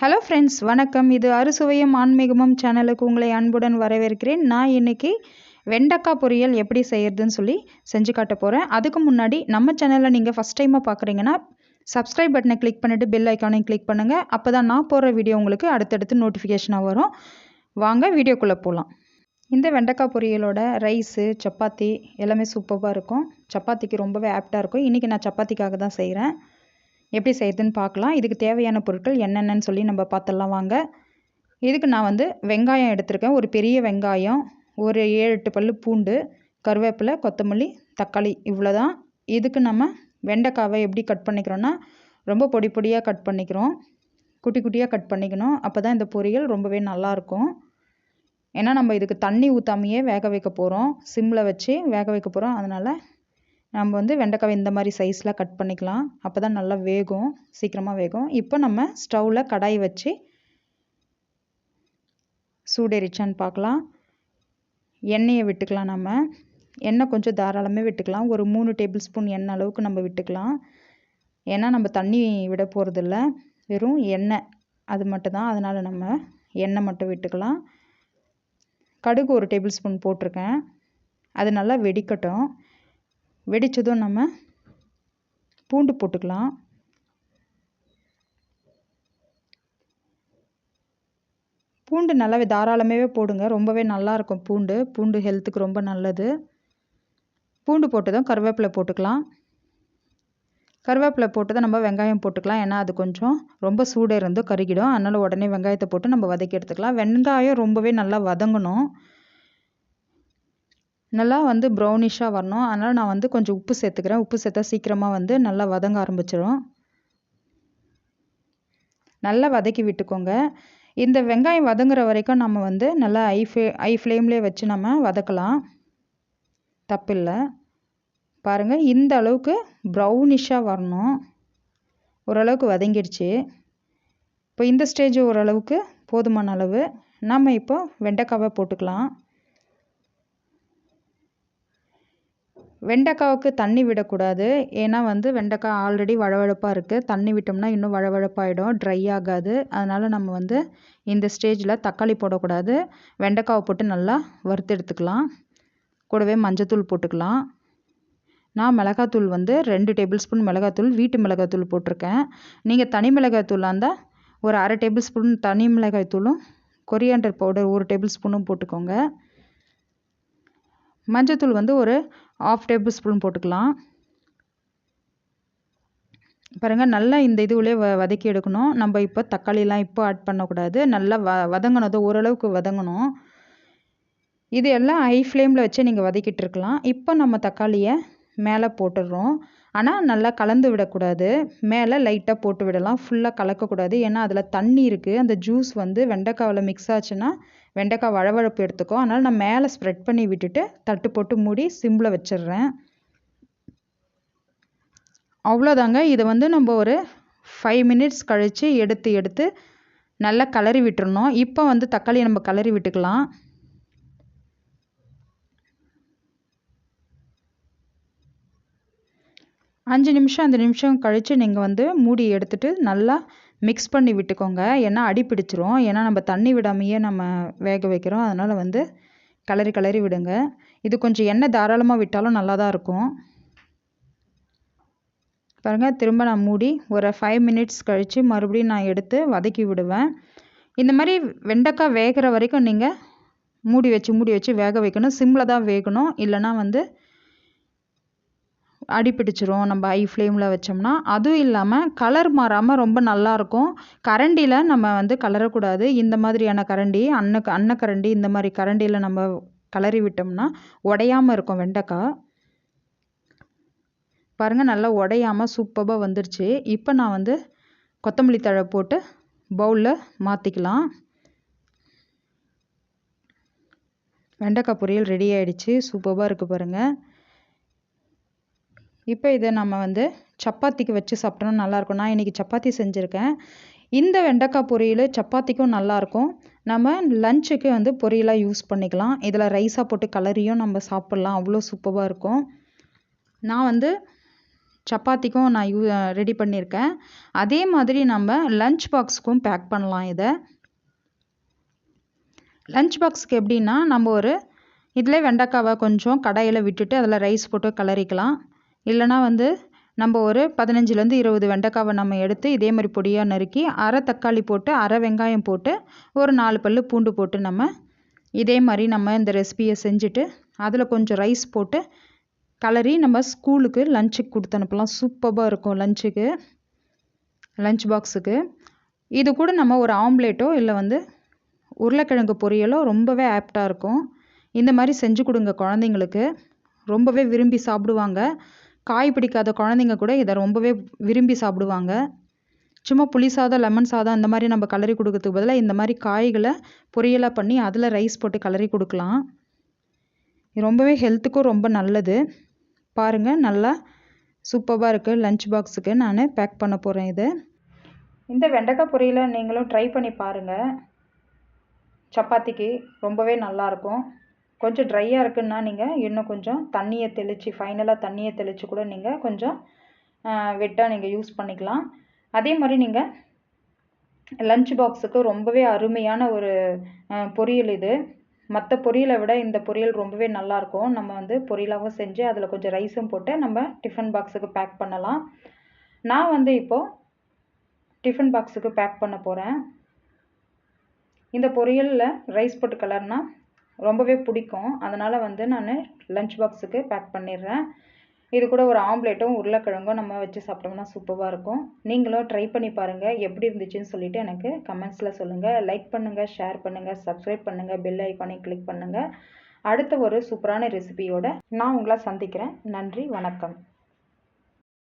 Hello friends வணக்கம். இது அறுசுவையும் ஆன்மீகமும் சேனலுக்கு உங்களை அன்புடன் வரவேற்கிறேன். நான் இன்னைக்கு வெண்டக்காய் பொரியல் எப்படி செய்கிறதுன்னு சொல்லி செஞ்சு காட்ட போகிறேன் அதுக்கு முன்னாடி நம்ம சேனலில் நீங்கள் ஃபஸ்ட் டைமாக பார்க்குறீங்கன்னா சப்ஸ்கிரைப் பட்டனை கிளிக் பண்ணிவிட்டு பெல் ஐக்கானையும் கிளிக் பண்ணுங்கள் அப்போ தான் நான் போடுற வீடியோ உங்களுக்கு அடுத்தடுத்து நோட்டிஃபிகேஷனாக வரும். வாங்க வீடியோக்குள்ளே போகலாம் இந்த வெண்டைக்காய் பொரியலோட ரைஸு சப்பாத்தி எல்லாமே சூப்பராக இருக்கும். சப்பாத்திக்கு ரொம்பவே ஆப்டாக இருக்கும். இன்றைக்கி நான் சப்பாத்திக்காக தான் செய்கிறேன் எப்படி செய்யுதுன்னு பார்க்கலாம். இதுக்கு தேவையான பொருட்கள் என்னென்னு சொல்லி நம்ம பார்த்துடலாம் வாங்க. இதுக்கு நான் வந்து வெங்காயம் எடுத்திருக்கேன். ஒரு பெரிய வெங்காயம் ஒரு ஏழு எட்டு பல் பூண்டு கருவேப்பிலை கொத்தமல்லி தக்காளி இவ்வளோ தான் இதுக்கு நம்ம வெண்டைக்காவை எப்படி கட் பண்ணிக்கிறோன்னா ரொம்ப பொடி பொடியாக கட் பண்ணிக்கிறோம். குட்டி குட்டியாக கட் பண்ணிக்கணும். அப்போ தான் இந்த பொரியல் ரொம்பவே நல்லாயிருக்கும் ஏன்னா நம்ம இதுக்கு தண்ணி ஊற்றாமையே வேக வைக்க போகிறோம் சிம்மில் வச்சு வேக வைக்க போகிறோம் அதனால் நம்ம வந்து வெண்டைக்காவை இந்த மாதிரி சைஸில் கட் பண்ணிக்கலாம். அப்போ தான் நல்லா வேகும் சீக்கிரமாக வேகும். இப்போ நம்ம ஸ்டவ்வில் கடாய் வச்சு சூடேறிச்சான்னு பார்க்கலாம். எண்ணெயை விட்டுக்கலாம் நம்ம. எண்ணெய் கொஞ்சம் தாராளமே விட்டுக்கலாம். ஒரு மூணு டேபிள் ஸ்பூன் எண்ணெய் அளவுக்கு நம்ம விட்டுக்கலாம். ஏன்னா நம்ம தண்ணி விட போகிறதில்ல வெறும் எண்ணெய். அது மட்டும் தான் அதனால் நம்ம எண்ணெய் மட்டும் விட்டுக்கலாம். கடுகு ஒரு டேபிள் ஸ்பூன் போட்டிருக்கேன். அது நல்லா வெடிக்கட்டும். வெடித்ததும் நம்ம பூண்டு போட்டுக்கலாம். பூண்டு நல்லாவே தாராளமாகவே போடுங்க. ரொம்பவே நல்லாயிருக்கும் பூண்டு. பூண்டு ஹெல்த்துக்கு ரொம்ப நல்லது. பூண்டு போட்டதும் கருவேப்பிலை போட்டுக்கலாம். கருவேப்பிலை போட்டு தான் நம்ம வெங்காயம் போட்டுக்கலாம். ஏன்னா அது கொஞ்சம் ரொம்ப சூடாக இருந்தும் கருகிடும். அதனால் உடனே வெங்காயத்தை போட்டு நம்ம வதக்கி எடுத்துக்கலாம். வெங்காயம் ரொம்பவே நல்லா வதங்கணும். நல்லா வந்து ப்ரௌனிஷாக வரணும். அதனால் நான் வந்து கொஞ்சம் உப்பு சேர்த்துக்கிறேன். உப்பு சேர்த்தா சீக்கிரமாக வந்து நல்லா வதங்க ஆரம்பிச்சிடும். நல்லா வதக்கி விட்டுக்கோங்க. இந்த வெங்காயம் வதங்குற வரைக்கும் நம்ம வந்து நல்லா ஐ ஃப்ளே ஐ ஃப்ளேம்லேயே வச்சு நம்ம வதக்கலாம். தப்பில்லை. பாருங்கள் இந்த அளவுக்கு ப்ரௌனிஷாக வரணும். ஓரளவுக்கு வதங்கிடுச்சு. இப்போ இந்த ஸ்டேஜ் ஓரளவுக்கு போதுமான அளவு. நம்ம இப்போ வெண்டைக்காவை போட்டுக்கலாம். வெண்டைக்காவுக்கு தண்ணி விடக்கூடாது. ஏன்னா வந்து வெண்டைக்காய் ஆல்ரெடி வழவழப்பாக இருக்குது தண்ணி விட்டோம்னா இன்னும் வழவழப்பாயிடும். ட்ரை ஆகாது. அதனால் நம்ம வந்து இந்த ஸ்டேஜில் தக்காளி போடக்கூடாது. வெண்டைக்காவை போட்டு நல்லா வறுத்து எடுத்துக்கலாம். கூடவே மஞ்சத்தூள் போட்டுக்கலாம். நான் மிளகாத்தூள் வந்து ரெண்டு டேபிள் ஸ்பூன் மிளகாத்தூள் வீட்டு மிளகாத்தூள் போட்டிருக்கேன். நீங்கள் தனி மிளகாத்தூளாக இருந்தால் ஒரு அரை டேபிள் ஸ்பூன் தனி மிளகாய் தூளும் கொரியாண்டர் பவுடர் ஒரு டேபிள் ஸ்பூனும் போட்டுக்கோங்க. மஞ்சத்தூள் வந்து ஒரு ஆஃப் டேபிள் ஸ்பூன் போட்டுக்கலாம். பாருங்கள் நல்லா இந்த இதுவுலே வ வதக்கி எடுக்கணும். நம்ம இப்போ தக்காளிலாம் இப்போ ஆட் பண்ணக்கூடாது. நல்லா வ வதங்கணும். ஓரளவுக்கு வதங்கணும். இது எல்லாம் ஹை ஃப்ளேமில் வச்சு நீங்கள் வதக்கிட்டு இருக்கலாம். இப்போ நம்ம தக்காளியை மேலே போட்டுடுறோம் ஆனால் நல்லா கலந்து விடக்கூடாது. மேலே லைட்டாக போட்டு விடலாம். ஃபுல்லாக கலக்கக்கூடாது. ஏன்னா அதில் தண்ணி இருக்குது அந்த ஜூஸ் வந்து வெண்டைக்காவில் மிக்ஸ் ஆச்சுன்னா வெண்டைக்காய் வழவழப்பு எடுத்துக்கும். அதனால் நான் மேலே ஸ்ப்ரெட் பண்ணி விட்டுட்டு தட்டு போட்டு மூடி சிம்பில் வச்சிடுறேன். அவ்வளோதாங்க. இதை வந்து நம்ம ஒரு ஃபைவ் மினிட்ஸ் கழித்து எடுத்து எடுத்து நல்லா கலரி விட்டுறணும். இப்போ வந்து தக்காளியை நம்ம கலரி விட்டுக்கலாம். அஞ்சு நிமிஷம் அஞ்சு நிமிஷம் கழித்து நீங்கள் வந்து மூடி எடுத்துகிட்டு நல்லா மிக்ஸ் பண்ணி விட்டுக்கோங்க. ஏன்னா அடி பிடிச்சிரும். ஏன்னா நம்ம தண்ணி விடாமையே நம்ம வேக வைக்கிறோம். அதனால் வந்து கிளறி கிளறி விடுங்க. இது கொஞ்சம் எண்ணெய் தாராளமாக விட்டாலும் நல்லா தான் இருக்கும். பாருங்கள் திரும்ப நான் மூடி ஒரு ஃபைவ் மினிட்ஸ் கழித்து மறுபடியும் நான் எடுத்து வதக்கி விடுவேன். இந்த மாதிரி வெண்டைக்காய் வேகிற வரைக்கும் நீங்கள் மூடி வச்சு மூடி வச்சு வேக வைக்கணும். சிம்மில் தான் வேகணும். இல்லைனா வந்து அடிப்பிடிச்சிரும் நம்ம ஹை ஃப்ளேமில் வச்சோம்னா அதுவும் இல்லாமல் கலர் மாறாமல் ரொம்ப நல்லாயிருக்கும் கரண்டியில் நம்ம வந்து கலரக்கூடாது. இந்த மாதிரியான கரண்டி அன்ன அன்னக்கரண்டி இந்த மாதிரி கரண்டியில் நம்ம கலரி விட்டோம்னா உடையாமல் இருக்கும் வெண்டைக்காய். பாருங்கள் நல்லா உடையாமல் சூப்பராக வந்துருச்சு. இப்போ நான் வந்து கொத்தமல்லி தழை போட்டு பவுலில் மாற்றிக்கலாம் வெண்டைக்காய் பொரியல் ரெடி ஆகிடுச்சு சூப்பராக இருக்குது பாருங்கள் இப்போ இதை நம்ம வந்து சப்பாத்திக்கு வச்சு சாப்பிட்டோம்னா நல்லாயிருக்கும் நான் இன்றைக்கி சப்பாத்தி செஞ்சுருக்கேன். இந்த வெண்டைக்காய் பொரியல் சப்பாத்திக்கும் நல்லாயிருக்கும் நம்ம லஞ்சுக்கு வந்து பொரியலாக யூஸ் பண்ணிக்கலாம். இதில் ரைஸாக போட்டு கலரியும் நம்ம சாப்பிட்லாம். அவ்வளோ சூப்பராக இருக்கும். நான் வந்து சப்பாத்திக்கும் நான் யூ ரெடி பண்ணியிருக்கேன் அதே மாதிரி நம்ம லஞ்ச் பாக்ஸுக்கும் பேக் பண்ணலாம் இதை. லஞ்ச் பாக்ஸுக்கு எப்படின்னா நம்ம ஒரு இதில் வெண்டைக்காவை கொஞ்சம் கடாயில் விட்டுட்டு அதில் ரைஸ் போட்டு கலரிக்கலாம். இல்லைனா வந்து நம்ம ஒரு பதினஞ்சுலேருந்து இருபது வெண்டைக்காவை நம்ம எடுத்து இதே மாதிரி பொடியாக நறுக்கி அரை தக்காளி போட்டு அரை வெங்காயம் போட்டு ஒரு நாலு பல் பூண்டு போட்டு நம்ம இதே மாதிரி நம்ம இந்த ரெசிபியை செஞ்சுட்டு அதில் கொஞ்சம் ரைஸ் போட்டு கலரி நம்ம ஸ்கூலுக்கு லஞ்சுக்கு கொடுத்து அனுப்பலாம். சூப்பராக இருக்கும் லஞ்சுக்கு லஞ்ச் பாக்ஸுக்கு இது கூட நம்ம ஒரு ஆம்லேட்டோ இல்லை வந்து உருளைக்கிழங்கு பொரியலோ ரொம்பவே ஆப்டாக இருக்கும். இந்த மாதிரி செஞ்சு கொடுங்க குழந்தைங்களுக்கு. ரொம்பவே விரும்பி சாப்பிடுவாங்க. காய் பிடிக்காத குழந்தைங்க கூட இதை ரொம்பவே விரும்பி சாப்பிடுவாங்க. சும்மா புளி சாதம் லெமன் சாதம் அந்த மாதிரி நம்ம கலரி கொடுக்கறதுக்கு பதிலாக இந்த மாதிரி காய்களை பொரியலாக பண்ணி அதில் ரைஸ் போட்டு கலரி கொடுக்கலாம். ரொம்பவே ஹெல்த்துக்கும் ரொம்ப நல்லது. பாருங்கள் நல்லா சூப்பராக இருக்குது லஞ்ச் பாக்ஸுக்கு நான் பேக் பண்ண போகிறேன் இது. இந்த வெண்டைக்காய் பொரியலை நீங்களும் ட்ரை பண்ணி பாருங்கள் சப்பாத்திக்கு ரொம்பவே நல்லாயிருக்கும் கொஞ்சம் ட்ரையாக இருக்குன்னா நீங்கள் இன்னும் கொஞ்சம் தண்ணியை தெளித்து ஃபைனலாக தண்ணியை தெளித்து கூட நீங்கள் கொஞ்சம் வெட்டாக நீங்கள் யூஸ் பண்ணிக்கலாம். அதே மாதிரி நீங்கள் லஞ்ச் பாக்ஸுக்கு ரொம்பவே அருமையான ஒரு பொரியல் இது. மற்ற பொரியலை விட இந்த பொரியல் ரொம்பவே நல்லாயிருக்கும் நம்ம வந்து பொரியலாகவும் செஞ்சு அதில் கொஞ்சம் ரைஸும் போட்டு நம்ம டிஃபன் பாக்ஸுக்கு பேக் பண்ணலாம். நான் வந்து இப்போது டிஃபன் பாக்ஸுக்கு பேக் பண்ண போகிறேன் இந்த பொரியலில் ரைஸ் போட்டு கலர்னால் ரொம்பவே பிடிக்கும். அதனால் வந்து நான் லஞ்ச் பாக்ஸுக்கு பேக் பண்ணிடுறேன். இது கூட ஒரு ஆம்லேட்டும் உருளைக்கிழங்கும் நம்ம வச்சு சாப்பிட்டோம்னா சூப்பராக இருக்கும். நீங்களும் ட்ரை பண்ணி பாருங்கள் எப்படி இருந்துச்சுன்னு சொல்லிவிட்டு எனக்கு கமெண்ட்ஸில் சொல்லுங்கள் லைக் பண்ணுங்கள் ஷேர் பண்ணுங்கள் சப்ஸ்கிரைப் பண்ணுங்கள் பெல் ஐக்கானையும் கிளிக் பண்ணுங்கள் அடுத்த ஒரு சூப்பரான ரெசிபியோட நான் உங்களை சந்திக்கிறேன். நன்றி வணக்கம்.